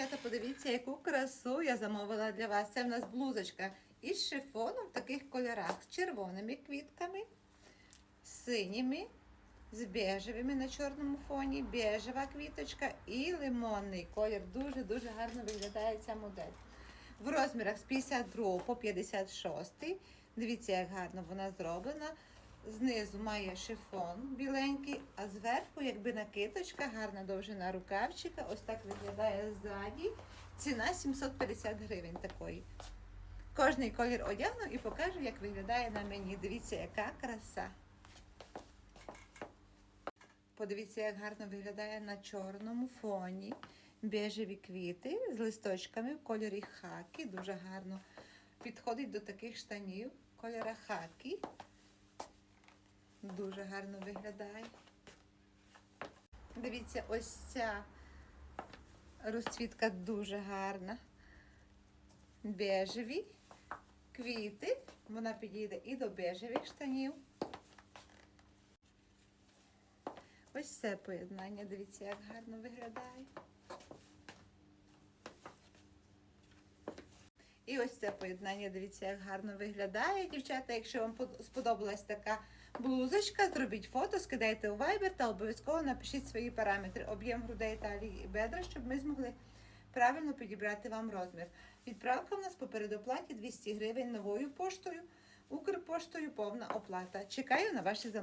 Дівчата, подивіться, яку красу я замовила для вас. Це в нас блузочка із шифону в таких кольорах з червоними квітками, синіми, з бежевими на чорному фоні, бежева квіточка і лимонний колір. Дуже-дуже гарно виглядає ця модель. В розмірах з 52 по 56. Дивіться, як гарно вона зроблена. Знизу має шифон біленький, а зверху, якби накидочка, гарна довжина рукавчика. Ось так виглядає ззаді. Ціна 750 гривень такої. Кожний колір одягну і покажу, як виглядає на мені. Дивіться, яка краса. Подивіться, як гарно виглядає на чорному фоні. Бежеві квіти з листочками в кольорі хакі. Дуже гарно підходить до таких штанів кольора хакі. Дуже гарно виглядає. Дивіться, ось ця розцвітка дуже гарна. Бежеві квіти. Вона підійде і до бежевих штанів. Ось це поєднання. Дивіться, як гарно виглядає. І ось це поєднання, дивіться, як гарно виглядає. Дівчата, якщо вам сподобалась така блузочка, зробіть фото, скидайте у Viber та обов'язково напишіть свої параметри, об'єм грудей, талії і бедра, щоб ми змогли правильно підібрати вам розмір. Відправка в нас по передоплаті 200 гривень новою поштою, Укрпоштою повна оплата. Чекаю на ваші замовлення.